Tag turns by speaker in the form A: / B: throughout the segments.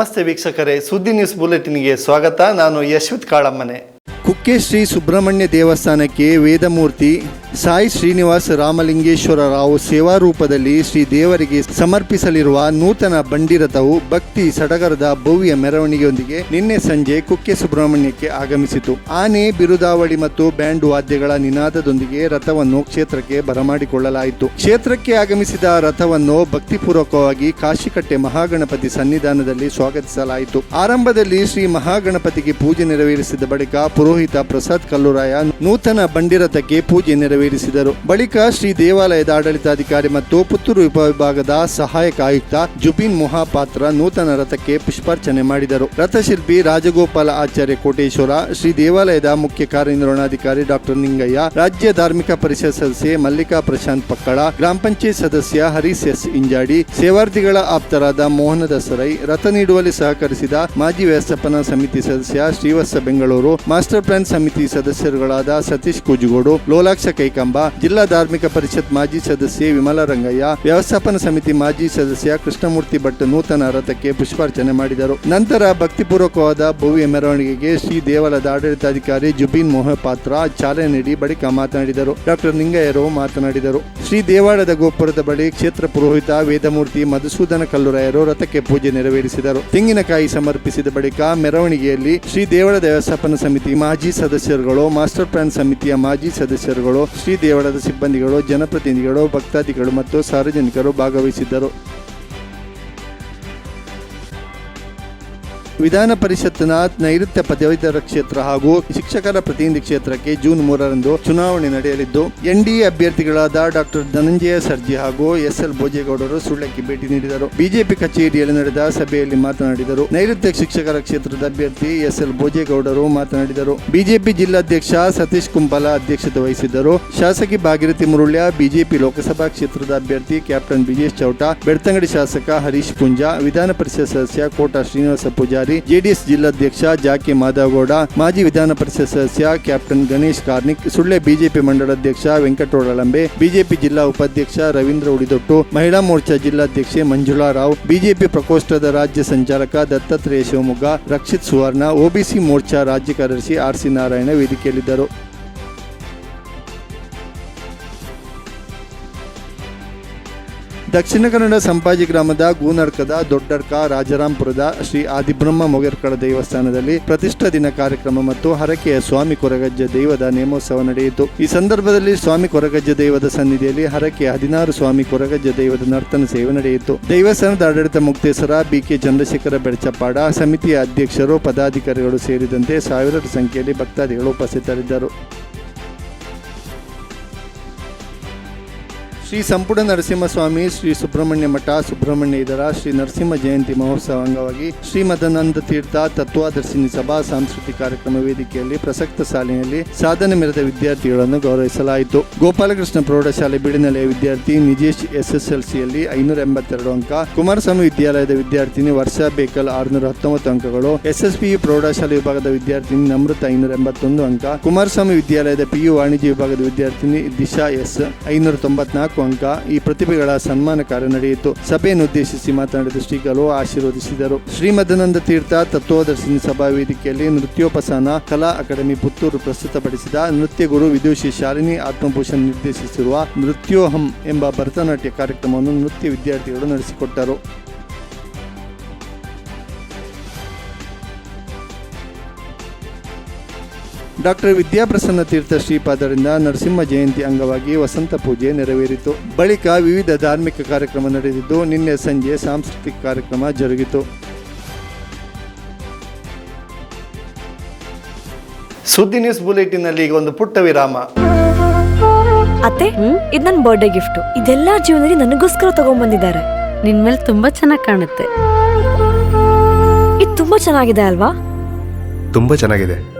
A: ನಮಸ್ತೆ ವೀಕ್ಷಕರೇ ಸುದ್ದಿ ನ್ಯೂಸ್ ಬುಲೆಟಿನ್ಗೆ ಸ್ವಾಗತ. ನಾನು ಯಶ್ವಿತ್ ಕಾಳಮ್ಮನೆ. ಕುಕ್ಕೆ ಶ್ರೀ ಸುಬ್ರಹ್ಮಣ್ಯ ದೇವಸ್ಥಾನಕ್ಕೆ ವೇದಮೂರ್ತಿ ಸಾಯಿ ಶ್ರೀನಿವಾಸ ರಾಮಲಿಂಗೇಶ್ವರ ರಾವ್ ಸೇವಾ ರೂಪದಲ್ಲಿ ಶ್ರೀ ದೇವರಿಗೆ ಸಮರ್ಪಿಸಲಿರುವ ನೂತನ ಬಂಡಿರಥವು ಭಕ್ತಿ ಸಡಗರದ ಭವ್ಯ ಮೆರವಣಿಗೆಯೊಂದಿಗೆ ನಿನ್ನೆ ಸಂಜೆ ಕುಕ್ಕೆ ಸುಬ್ರಹ್ಮಣ್ಯಕ್ಕೆ ಆಗಮಿಸಿತು. ಆನೆ, ಬಿರುದಾವಳಿ ಮತ್ತು ಬ್ಯಾಂಡ್ ವಾದ್ಯಗಳ ನಿನಾದದೊಂದಿಗೆ ರಥವನ್ನು ಕ್ಷೇತ್ರಕ್ಕೆ ಬರಮಾಡಿಕೊಳ್ಳಲಾಯಿತು. ಕ್ಷೇತ್ರಕ್ಕೆ ಆಗಮಿಸಿದ ರಥವನ್ನು ಭಕ್ತಿಪೂರ್ವಕವಾಗಿ ಕಾಶಿಕಟ್ಟೆ ಮಹಾಗಣಪತಿ ಸನ್ನಿಧಾನದಲ್ಲಿ ಸ್ವಾಗತಿಸಲಾಯಿತು. ಆರಂಭದಲ್ಲಿ ಶ್ರೀ ಮಹಾಗಣಪತಿಗೆ ಪೂಜೆ ನೆರವೇರಿಸಿದ ಬಳಿಕ ಪುರೋಹಿತ ಪ್ರಸಾದ್ ಕಲ್ಲುರಾಯ ನೂತನ ಬಂಡಿರಥಕ್ಕೆ ಪೂಜೆ ನೆರವೇರಿಸಿದರು ಬಳಿಕ ಶ್ರೀ ದೇವಾಲಯದ ಆಡಳಿತಾಧಿಕಾರಿ ಮತ್ತು ಪುತ್ತೂರು ಉಪವಿಭಾಗದ ಸಹಾಯಕ ಆಯುಕ್ತ ಜುಬಿನ್ ಮೊಹಾಪಾತ್ರ ನೂತನ ರಥಕ್ಕೆ ಪುಷ್ಪಾರ್ಚನೆ ಮಾಡಿದರು. ರಥಶಿಲ್ಪಿ ರಾಜಗೋಪಾಲ ಆಚಾರ್ಯ ಕೋಟೇಶ್ವರ, ಶ್ರೀ ದೇವಾಲಯದ ಮುಖ್ಯ ಕಾರ್ಯನಿರ್ವಹಣಾಧಿಕಾರಿ ಡಾಕ್ಟರ್ ನಿಂಗಯ್ಯ, ರಾಜ್ಯ ಧಾರ್ಮಿಕ ಪರಿಷತ್ ಸದಸ್ಯೆ ಮಲ್ಲಿಕಾ ಪ್ರಶಾಂತ್ ಪಕ್ಕಳ, ಗ್ರಾಮ ಪಂಚಾಯತ್ ಸದಸ್ಯ ಹರೀಶ್ ಎಸ್ ಇಂಜಾಡಿ, ಸೇವಾರ್ಥಿಗಳ ಆಪ್ತರಾದ ಮೋಹನ ದಸರೈ, ರಥ ನೀಡುವಲ್ಲಿ ಸಹಕರಿಸಿದ ಮಾಜಿ ವ್ಯವಸ್ಥಾಪನಾ ಸಮಿತಿ ಸದಸ್ಯ ಶ್ರೀವತ್ಸ ಬೆಂಗಳೂರು, ಮಾಸ್ಟರ್ ಪ್ಲಾನ್ ಸಮಿತಿ ಸದಸ್ಯರುಗಳಾದ ಸತೀಶ್ ಕೂಜುಗೋಡು, ಲೋಲಾಕ್ಷ ಕೈಕಂಬ ಜಿಲ್ಲಾ ಧಾರ್ಮಿಕ ಪರಿಷತ್ ಮಾಜಿ ಸದಸ್ಯೆ ವಿಮಲಾ ರಂಗಯ್ಯ, ವ್ಯವಸ್ಥಾಪನ ಸಮಿತಿ ಮಾಜಿ ಸದಸ್ಯ ಕೃಷ್ಣಮೂರ್ತಿ ಭಟ್ ನೂತನ ರಥಕ್ಕೆ ಪುಷ್ಪಾರ್ಚನೆ ಮಾಡಿದರು. ನಂತರ ಭಕ್ತಿಪೂರ್ವಕವಾದ ಭವ್ಯ ಮೆರವಣಿಗೆಗೆ ಶ್ರೀ ದೇವಾಲಯದ ಆಡಳಿತಾಧಿಕಾರಿ ಜುಬಿನ್ ಮೊಹಪಾತ್ರ ಚಾಲನೆ ನೀಡಿ ಬಳಿಕ ಮಾತನಾಡಿದರು. ಡಾಕ್ಟರ್ ನಿಂಗಯ್ಯರು ಮಾತನಾಡಿದರು. ಶ್ರೀ ದೇವಾಲಯದ ಗೋಪುರದ ಬಳಿ ಕ್ಷೇತ್ರ ಪುರೋಹಿತ ವೇದಮೂರ್ತಿ ಮಧುಸೂದನ ಕಲ್ಲುರಾಯರು ರಥಕ್ಕೆ ಪೂಜೆ ನೆರವೇರಿಸಿದರು. ತೆಂಗಿನಕಾಯಿ ಸಮರ್ಪಿಸಿದ ಬಳಿಕ ಮೆರವಣಿಗೆಯಲ್ಲಿ ಶ್ರೀ ದೇವಳದ ವ್ಯವಸ್ಥಾಪನ ಸಮಿತಿ ಮಾಜಿ ಸದಸ್ಯರುಗಳು, ಮಾಸ್ಟರ್ ಪ್ಲಾನ್ ಸಮಿತಿಯ ಮಾಜಿ ಸದಸ್ಯರುಗಳು ಶ್ರೀ ದೇವಳದ ಸಿಬ್ಬಂದಿಗಳು ಜನಪ್ರತಿನಿಧಿಗಳು ಭಕ್ತಾದಿಗಳು ಮತ್ತು ಸಾರ್ವಜನಿಕರು ಭಾಗವಹಿಸಿದ್ದರು. ವಿಧಾನ ಪರಿಷತ್ನ ನೈಋತ್ಯ ಪದವೀಧರ ಕ್ಷೇತ್ರ ಹಾಗೂ ಶಿಕ್ಷಕರ ಪ್ರತಿನಿಧಿ ಕ್ಷೇತ್ರಕ್ಕೆ ಜೂನ್ ಮೂರರಂದು ಚುನಾವಣೆ ನಡೆಯಲಿದ್ದು, ಎನ್ಡಿಎ ಅಭ್ಯರ್ಥಿಗಳಾದ ಡಾಕ್ಟರ್ ಧನಂಜಯ ಸರ್ಜಿ ಹಾಗೂ ಎಸ್ ಎಲ್ ಭೋಜೇಗೌಡರು ಸುಳ್ಳಕ್ಕೆ ಭೇಟಿ ನೀಡಿದರು. ಬಿಜೆಪಿ ಕಚೇರಿಯಲ್ಲಿ ನಡೆದ ಸಭೆಯಲ್ಲಿ ಮಾತನಾಡಿದರು. ನೈಋತ್ಯ ಶಿಕ್ಷಕರ ಕ್ಷೇತ್ರದ ಅಭ್ಯರ್ಥಿ ಎಸ್ ಎಲ್ ಭೋಜೇಗೌಡರು ಮಾತನಾಡಿದರು. ಬಿಜೆಪಿ ಜಿಲ್ಲಾಧ್ಯಕ್ಷ ಸತೀಶ್ ಕುಂಬಲ ಅಧ್ಯಕ್ಷತೆ ವಹಿಸಿದ್ದರು. ಶಾಸಕಿ ಭಾಗೀರಥಿ ಮುರುಳ್ಯ, ಬಿಜೆಪಿ ಲೋಕಸಭಾ ಕ್ಷೇತ್ರದ ಅಭ್ಯರ್ಥಿ ಕ್ಯಾಪ್ಟನ್ ಬಿಜೇಶ್ ಚೌಟ, ಬೆಳ್ತಂಗಡಿ ಶಾಸಕ ಹರೀಶ್ ಪುಂಜಾ, ವಿಧಾನ ಪರಿಷತ್ ಸದಸ್ಯ ಕೋಟಾ ಶ್ರೀನಿವಾಸ ಪೂಜಾರಿ ಜೆಡಿಎಸ್ ಜಿಲ್ಲಾಧ್ಯಕ್ಷ ಜಾಕಿ ಮಾಧವಗೌಡ, ಮಾಜಿ ವಿಧಾನ ಪರಿಷತ್ ಸದಸ್ಯ ಕ್ಯಾಪ್ಟನ್ ಗಣೇಶ್ ಕಾರ್ನಿಕ್, ಸುಳ್ಳೆ ಬಿಜೆಪಿ ಮಂಡಲಾಧ್ಯಕ್ಷ ವೆಂಕಟೋಡಲಂಬೆ ಬಿಜೆಪಿ ಜಿಲ್ಲಾ ಉಪಾಧ್ಯಕ್ಷ ರವೀಂದ್ರ ಉಡಿದೊಟ್ಟು, ಮಹಿಳಾ ಮೋರ್ಚಾ ಜಿಲ್ಲಾಧ್ಯಕ್ಷೆ ಮಂಜುಳಾ ರಾವ್, ಬಿಜೆಪಿ ಪ್ರಕೋಷ್ಠದ ರಾಜ್ಯ ಸಂಚಾಲಕ ದತ್ತಾತ್ರೇಯ ಶಿವಮೊಗ್ಗ ರಕ್ಷಿತ್ ಸುವರ್ಣ ಒಬಿಸಿ ಮೋರ್ಚಾ ರಾಜ್ಯ ಕಾರ್ಯದರ್ಶಿ ಆರ್ ಸಿ ನಾರಾಯಣ ವೇದಿಕೆಯಲ್ಲಿದ್ದರು. ದಕ್ಷಿಣ ಕನ್ನಡ ಸಂಪಾಜಿ ಗ್ರಾಮದ ಗೂನಡ್ಕದ ದೊಡ್ಡಡ್ಕ ರಾಜರಾಂಪುರದ ಶ್ರೀ ಆದಿಬ್ರಹ್ಮ ಮೊಗೇರ್ಕಳ ದೇವಸ್ಥಾನದಲ್ಲಿ ಪ್ರತಿಷ್ಠಾ ದಿನ ಕಾರ್ಯಕ್ರಮ ಮತ್ತು ಹರಕೆಯ ಸ್ವಾಮಿ ಕೊರಗಜ್ಜ ದೈವದ ನೇಮೋತ್ಸವ ನಡೆಯಿತು. ಈ ಸಂದರ್ಭದಲ್ಲಿ ಸ್ವಾಮಿ ಕೊರಗಜ್ಜ ದೈವದ ಸನ್ನಿಧಿಯಲ್ಲಿ ಹರಕೆಯ ಹದಿನಾರು ಸ್ವಾಮಿ ಕೊರಗಜ್ಜ ದೈವದ ನರ್ತನ ಸೇವೆ ನಡೆಯಿತು. ದೇವಸ್ಥಾನದ ಆಡಳಿತ ಮುಕ್ತೇಶ್ವರ ಬಿಕೆ ಚಂದ್ರಶೇಖರ ಬೆಳಚಪ್ಪಾಡ ಸಮಿತಿಯ ಅಧ್ಯಕ್ಷರು, ಪದಾಧಿಕಾರಿಗಳು ಸೇರಿದಂತೆ ಸಾವಿರಾರು ಸಂಖ್ಯೆಯಲ್ಲಿ ಭಕ್ತಾದಿಗಳು ಉಪಸ್ಥಿತರಿದ್ದರು. ಶ್ರೀ ಸಂಪುಟ ನರಸಿಂಹಸ್ವಾಮಿ, ಶ್ರೀ ಸುಬ್ರಹ್ಮಣ್ಯ ಮಠ, ಸುಬ್ರಹ್ಮಣ್ಯ ಇದರ, ಶ್ರೀ ನರಸಿಂಹ ಜಯಂತಿ ಮಹೋತ್ಸವ ಅಂಗವಾಗಿ ಶ್ರೀ ಮದನಂದ ತೀರ್ಥ ತತ್ವಾದರ್ಶಿನಿ ಸಭಾ ಸಾಂಸ್ಕೃತಿಕ ಕಾರ್ಯಕ್ರಮ ವೇದಿಕೆಯಲ್ಲಿ ಪ್ರಸಕ್ತ ಸಾಲಿನಲ್ಲಿ ಸಾಧನೆ ಮೆರೆದ ವಿದ್ಯಾರ್ಥಿಗಳನ್ನು ಗೌರವಿಸಲಾಯಿತು. ಗೋಪಾಲಕೃಷ್ಣ ಪ್ರೌಢಶಾಲೆ ಬಿಡಿನಲೆಯ ವಿದ್ಯಾರ್ಥಿ ನಿಜೇಶ್ ಎಸ್ಎಸ್ಎಲ್ಸಿಯಲ್ಲಿ ಐನೂರ ಎಂಬತ್ತೆರಡು ಅಂಕ, ಕುಮಾರಸ್ವಾಮಿ ವಿದ್ಯಾಲಯದ ವಿದ್ಯಾರ್ಥಿನಿ ವರ್ಷ ಬೇಕಲ್ ಆರುನೂರ ಹತ್ತೊಂಬತ್ತು ಅಂಕಗಳು, ಎಸ್ಎಸ್ಪಿ ಪ್ರೌಢಶಾಲೆ ವಿಭಾಗದ ವಿದ್ಯಾರ್ಥಿನಿ ನಮೃತ ಐನೂರ ಎಂಬತ್ತೊಂದು ಅಂಕ, ಕುಮಾರಸ್ವಾಮಿ ವಿದ್ಯಾಲಯದ ಪಿಯು ವಾಣಿಜ್ಯ ವಿಭಾಗದ ವಿದ್ಯಾರ್ಥಿನಿ ದಿಶಾ ಎಸ್ ಐನೂರ ತೊಂಬತ್ನಾಲ್ಕು ಅಂಕ ಈ ಪ್ರತಿಭೆಗಳ ಸನ್ಮಾನ ಕಾರ್ಯ ನಡೆಯಿತು. ಸಭೆಯನ್ನು ಉದ್ದೇಶಿಸಿ ಮಾತನಾಡಿದ ಶ್ರೀಗಳು ಆಶೀರ್ವದಿಸಿದರು. ಶ್ರೀಮದನಂದ ತೀರ್ಥ ತತ್ವದರ್ಶಿನಿ ಸಭಾ ವೇದಿಕೆಯಲ್ಲಿ ನೃತ್ಯೋಪಸಾನ, ಕಲಾ ಅಕಾಡೆಮಿ ಪುತ್ತೂರು ಪ್ರಸ್ತುತಪಡಿಸಿದ ನೃತ್ಯ ಗುರು ವಿದುಷಿ ಶಾಲಿನಿ ಆತ್ಮಭೂಷಣ್ ನಿರ್ದೇಶಿಸಿರುವ ನೃತ್ಯೋಹಂ ಎಂಬ ಭರತನಾಟ್ಯ ಕಾರ್ಯಕ್ರಮವನ್ನು ನೃತ್ಯ ವಿದ್ಯಾರ್ಥಿಗಳು ನಡೆಸಿಕೊಟ್ಟರು. ಡಾಕ್ಟರ್ ವಿದ್ಯಾಪ್ರಸನ್ನ ತೀರ್ಥ ಶ್ರೀಪಾದರಿಂದ ನರಸಿಂಹ ಜಯಂತಿ ಅಂಗವಾಗಿ ವಸಂತ ಪೂಜೆ ನೆರವೇರಿತು. ಬಳಿಕ ವಿವಿಧ ಧಾರ್ಮಿಕ ಕಾರ್ಯಕ್ರಮ ನಡೆದಿದ್ದು ನಿನ್ನೆ ಸಂಜೆ ಸಾಂಸ್ಕೃತಿಕ ಕಾರ್ಯಕ್ರಮ ಜರುಗಿತು. ಸುದ್ದಿ ನ್ಯೂಸ್ ಬುಲೆಟಿನಲ್ಲಿ ಈಗ ಒಂದು ಪುಟ್ಟ ವಿರಾಮ.
B: ಅತ್ತೆ ಇದು ನನ್ನ ಬರ್ಡೇ ಗಿಫ್ಟ್ ಇದೆಲ್ಲ ಜೀವನದಲ್ಲಿ ನನಗೋಸ್ಕರ ತಗೊಂಡ್ಬಂದಿದ್ದಾರೆ
C: ನಿನ್ ಮೇಲೆ ತುಂಬಾ ಚೆನ್ನಾಗಿ ಕಾಣುತ್ತೆ.
B: ಇದು ತುಂಬಾ ಚೆನ್ನಾಗಿದೆ ಅಲ್ವಾ?
D: ತುಂಬಾ ಚೆನ್ನಾಗಿದೆ.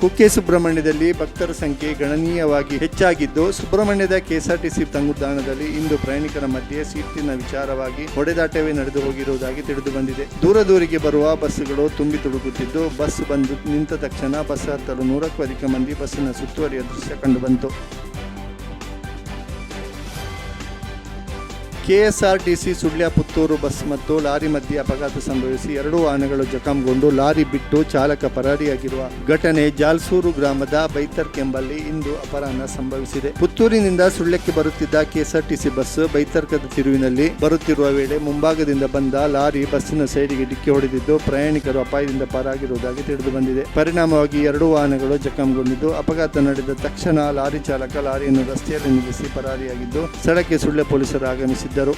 A: ಕುಕ್ಕೆ ಸುಬ್ರಹ್ಮಣ್ಯದಲ್ಲಿ ಭಕ್ತರ ಸಂಖ್ಯೆ ಗಣನೀಯವಾಗಿ ಹೆಚ್ಚಾಗಿದ್ದು, ಸುಬ್ರಹ್ಮಣ್ಯದ ಕೆಎಸ್ಆರ್ಟಿಸಿ ತಂಗುದಾಣದಲ್ಲಿ ಇಂದು ಪ್ರಯಾಣಿಕರ ಮಧ್ಯೆ ಸೀಟಿನ ವಿಚಾರವಾಗಿ ಹೊಡೆದಾಟವೇ ನಡೆದು ಹೋಗಿರುವುದಾಗಿ ತಿಳಿದು ಬಂದಿದೆ. ದೂರ ದೂರಿಗೆ ಬರುವ ಬಸ್ಸುಗಳು ತುಂಬಿ ತುಳುಕುತ್ತಿದ್ದು, ಬಸ್ ಬಂದು ನಿಂತ ತಕ್ಷಣ ಬಸ್ ಹತ್ತಲು ನೂರಕ್ಕೂ ಅಧಿಕ ಮಂದಿ ಬಸ್ಸಿನ ಸುತ್ತುವರಿಯ ದೃಶ್ಯ ಕಂಡುಬಂತು ಕೆಎಸ್ಆರ್ಟಿಸಿ ಸುಳ್ಯ ಪುತ್ತೂರು ಬಸ್ ಮತ್ತು ಲಾರಿ ಮಧ್ಯೆ ಅಪಘಾತ ಸಂಭವಿಸಿ ಎರಡು ವಾಹನಗಳು ಜಖಂಗೊಂಡು ಲಾರಿ ಬಿಟ್ಟು ಚಾಲಕ ಪರಾರಿಯಾಗಿರುವ ಘಟನೆ ಜಾಲ್ಸೂರು ಗ್ರಾಮದ ಬೈತರ್ಕ್ ಎಂಬಲ್ಲಿ ಇಂದು ಅಪರಾಹ್ನ ಸಂಭವಿಸಿದೆ. ಪುತ್ತೂರಿನಿಂದ ಸುಳ್ಯಕ್ಕೆ ಬರುತ್ತಿದ್ದ ಕೆಎಸ್ಆರ್ಟಿಸಿ ಬಸ್ ಬೈತರ್ಕದ ತಿರುವಿನಲ್ಲಿ ಬರುತ್ತಿರುವ ವೇಳೆ ಮುಂಭಾಗದಿಂದ ಬಂದ ಲಾರಿ ಬಸ್ಸಿನ ಸೈಡಿಗೆ ಡಿಕ್ಕಿ ಹೊಡೆದಿದ್ದು ಪ್ರಯಾಣಿಕರು ಅಪಾಯದಿಂದ ಪಾರಾಗಿರುವುದಾಗಿ ತಿಳಿದು ಬಂದಿದೆ. ಪರಿಣಾಮವಾಗಿ ಎರಡು ವಾಹನಗಳು ಜಖಂಗೊಂಡಿದ್ದು ಅಪಘಾತ ನಡೆದ ತಕ್ಷಣ ಲಾರಿ ಚಾಲಕ ಲಾರಿಯನ್ನು ರಸ್ತೆಯಲ್ಲಿ ನಿಲ್ಲಿಸಿ ಪರಾರಿಯಾಗಿದ್ದು, ಸ್ಥಳಕ್ಕೆ ಸುಳ್ಯ ಪೊಲೀಸರು ಆಗಮಿಸಿದ್ದರು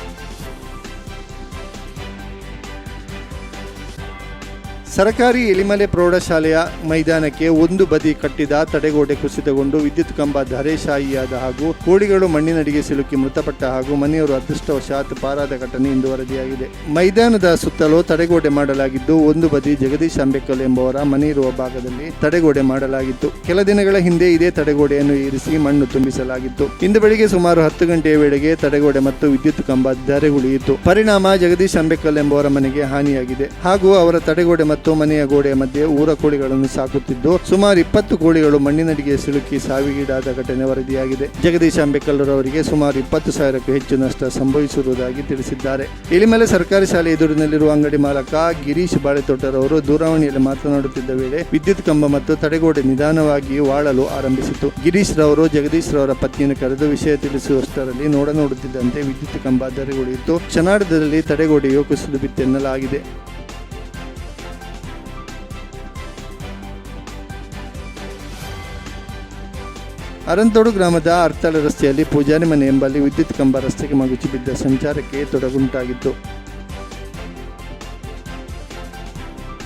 A: ಸರ್ಕಾರಿ ಎಲಿಮಲೆ ಪ್ರೌಢಶಾಲೆಯ ಮೈದಾನಕ್ಕೆ ಒಂದು ಬದಿ ಕಟ್ಟಿದ ತಡೆಗೋಡೆ ಕುಸಿತಗೊಂಡು ವಿದ್ಯುತ್ ಕಂಬ ಧರೆಶಾಹಿಯಾದ ಹಾಗೂ ಕೋಳಿಗಳು ಮಣ್ಣಿನಡಿಗೆ ಸಿಲುಕಿ ಮೃತಪಟ್ಟ ಹಾಗೂ ಮನೆಯವರು ಅದೃಷ್ಟವಶಾತ್ ಪಾರಾದ ಘಟನೆ ಇಂದು ವರದಿಯಾಗಿದೆ. ಮೈದಾನದ ಸುತ್ತಲೂ ತಡೆಗೋಡೆ ಮಾಡಲಾಗಿದ್ದು, ಒಂದು ಬದಿ ಜಗದೀಶ್ ಅಂಬೇಕಲ್ ಎಂಬುವರ ಮನೆ ಇರುವ ಭಾಗದಲ್ಲಿ ತಡೆಗೋಡೆ ಮಾಡಲಾಗಿತ್ತು. ಕೆಲ ದಿನಗಳ ಹಿಂದೆ ಇದೇ ತಡೆಗೋಡೆಯನ್ನು ಏರಿಸಿ ಮಣ್ಣು ತುಂಬಿಸಲಾಗಿತ್ತು. ಇಂದು ಬೆಳಿಗ್ಗೆ ಸುಮಾರು ಹತ್ತು ಗಂಟೆಯ ವೇಳೆಗೆ ತಡೆಗೋಡೆ ಮತ್ತು ವಿದ್ಯುತ್ ಕಂಬ ಧರೆಗುಳಿಯಿತು ಪರಿಣಾಮ ಜಗದೀಶ್ ಅಂಬೇಕಲ್ ಎಂಬುವರ ಮನೆಗೆ ಹಾನಿಯಾಗಿದೆ ಹಾಗೂ ಅವರ ತಡೆಗೋಡೆ ಮತ್ತು ಮನೆಯ ಗೋಡೆಯ ಮಧ್ಯೆ ಊರ ಕೋಳಿಗಳನ್ನು ಸಾಕುತ್ತಿದ್ದು, ಸುಮಾರು ಇಪ್ಪತ್ತು ಕೋಳಿಗಳು ಮಣ್ಣಿನಡಿಗೆ ಸಿಲುಕಿ ಸಾವಿಗೀಡಾದ ಘಟನೆ ವರದಿಯಾಗಿದೆ. ಜಗದೀಶ್ ಅಂಬೇಕಲ್ ಅವರಿಗೆ ಸುಮಾರು ಇಪ್ಪತ್ತು ಸಾವಿರಕ್ಕೂ ಹೆಚ್ಚು ನಷ್ಟ ಸಂಭವಿಸಿರುವುದಾಗಿ ತಿಳಿಸಿದ್ದಾರೆ. ಇಳಿಮಲೆ ಸರ್ಕಾರಿ ಶಾಲೆ ಎದುರಿನಲ್ಲಿರುವ ಅಂಗಡಿ ಮಾಲಕ ಗಿರೀಶ್ ಬಾಳೆತೋಟರವರು ದೂರವಾಣಿಯಲ್ಲಿ ಮಾತನಾಡುತ್ತಿದ್ದ ವೇಳೆ ವಿದ್ಯುತ್ ಕಂಬ ಮತ್ತು ತಡೆಗೋಡೆ ನಿಧಾನವಾಗಿ ವಾಳಲು ಆರಂಭಿಸಿತು ಗಿರೀಶ್ ರವರು ಜಗದೀಶ್ ರವರ ಪತ್ನಿಯನ್ನು ಕರೆದು ವಿಷಯ ತಿಳಿಸುವಷ್ಟರಲ್ಲಿ ನೋಡ ನೋಡುತ್ತಿದ್ದಂತೆ ವಿದ್ಯುತ್ ಕಂಬ ಧರೆಗುಳಿಯಿತು. ಕ್ಷಣಾರ್ಧದಲ್ಲಿ ತಡೆಗೋಡೆಯು ಕುಸಿದು ಬಿತ್ತೆನ್ನಲಾಗಿದೆ. ಅರಂತೋಡು ಗ್ರಾಮದ ಅರ್ತಳ ರಸ್ತೆಯಲ್ಲಿ ಪೂಜಾರಿ ಮನೆ ಎಂಬಲ್ಲಿ ವಿದ್ಯುತ್ ಕಂಬ ರಸ್ತೆಗೆ ಮಗುಚಿ ಬಿದ್ದ ಸಂಚಾರಕ್ಕೆ ತೊಡಗುಂಟಾಗಿತ್ತು.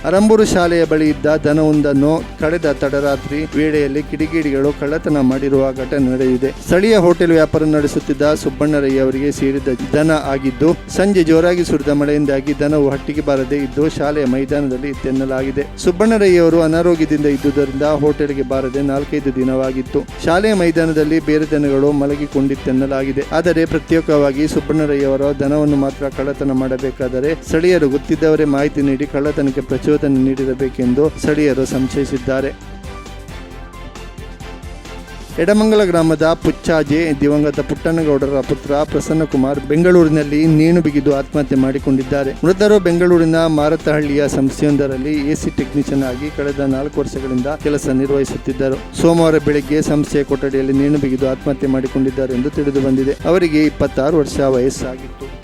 A: ಅರಂಬೂರು ಶಾಲೆಯ ಬಳಿ ಇದ್ದ ದನವೊಂದನ್ನು ಕಳೆದ ತಡರಾತ್ರಿ ವೇಳೆಯಲ್ಲಿ ಕಿಡಿಗೇಡಿಗಳು ಕಳ್ಳತನ ಮಾಡಿರುವ ಘಟನೆ ನಡೆದಿದೆ. ಸ್ಥಳೀಯ ಹೋಟೆಲ್ ವ್ಯಾಪಾರ ನಡೆಸುತ್ತಿದ್ದ ಸುಬ್ಬಣ್ಣರಯ್ಯ ಅವರಿಗೆ ಸೇರಿದ ದನ ಆಗಿದ್ದು, ಸಂಜೆ ಜೋರಾಗಿ ಸುರಿದ ಮಳೆಯಿಂದಾಗಿ ದನವು ಹಟ್ಟಿಗೆ ಬಾರದೆ ಇದ್ದು ಶಾಲೆಯ ಮೈದಾನದಲ್ಲಿ ಇತ್ತೆನ್ನಲಾಗಿದೆ ಸುಬ್ಬಣ್ಣರಯ್ಯ ಅವರು ಅನಾರೋಗ್ಯದಿಂದ ಇದ್ದುದರಿಂದ ಹೋಟೆಲ್ಗೆ ಬಾರದೆ ನಾಲ್ಕೈದು ದಿನವಾಗಿತ್ತು. ಶಾಲೆಯ ಮೈದಾನದಲ್ಲಿ ಬೇರೆ ದನಗಳು ಮಲಗಿಕೊಂಡಿತ್ತೆನ್ನಲಾಗಿದೆ ಆದರೆ ಪ್ರತ್ಯೇಕವಾಗಿ ಸುಬ್ಬಣ್ಣರಯ್ಯ ಅವರ ದನವನ್ನು ಮಾತ್ರ ಕಳ್ಳತನ ಮಾಡಬೇಕಾದರೆ ಸ್ಥಳೀಯರು ಗೊತ್ತಿದ್ದವರೇ ಮಾಹಿತಿ ನೀಡಿ ಕಳ್ಳತನಕ್ಕೆ ಪ್ರಚೋದನೆ ನೀಡಿರಬೇಕೆಂದು ಸ್ಥಳೀಯರು ಸಂಶಯಿಸಿದ್ದಾರೆ. ಎಡಮಂಗಲ ಗ್ರಾಮದ ಪುಚ್ಚಾಜೆ ದಿವಂಗತ ಪುಟ್ಟಣ್ಣಗೌಡರ ಪುತ್ರ ಪ್ರಸನ್ನಕುಮಾರ್ ಬೆಂಗಳೂರಿನಲ್ಲಿ ನೇಣು ಬಿಗಿದು ಆತ್ಮಹತ್ಯೆ ಮಾಡಿಕೊಂಡಿದ್ದಾರೆ. ಮೃತರು ಬೆಂಗಳೂರಿನ ಮಾರತಹಳ್ಳಿಯ ಸಂಸ್ಥೆಯೊಂದರಲ್ಲಿ ಎಸಿ ಟೆಕ್ನಿಷಿಯನ್ ಆಗಿ ಕಳೆದ ನಾಲ್ಕು ವರ್ಷಗಳಿಂದ ಕೆಲಸ ನಿರ್ವಹಿಸುತ್ತಿದ್ದರು. ಸೋಮವಾರ ಬೆಳಗ್ಗೆ ಸಂಸ್ಥೆಯ ಕೊಠಡಿಯಲ್ಲಿ ನೇಣು ಬಿಗಿದು ಆತ್ಮಹತ್ಯೆ ಮಾಡಿಕೊಂಡಿದ್ದಾರೆ ಎಂದು ತಿಳಿದು ಬಂದಿದೆ. ಅವರಿಗೆ ಇಪ್ಪತ್ತಾರು ವರ್ಷ ವಯಸ್ಸಾಗಿತ್ತು.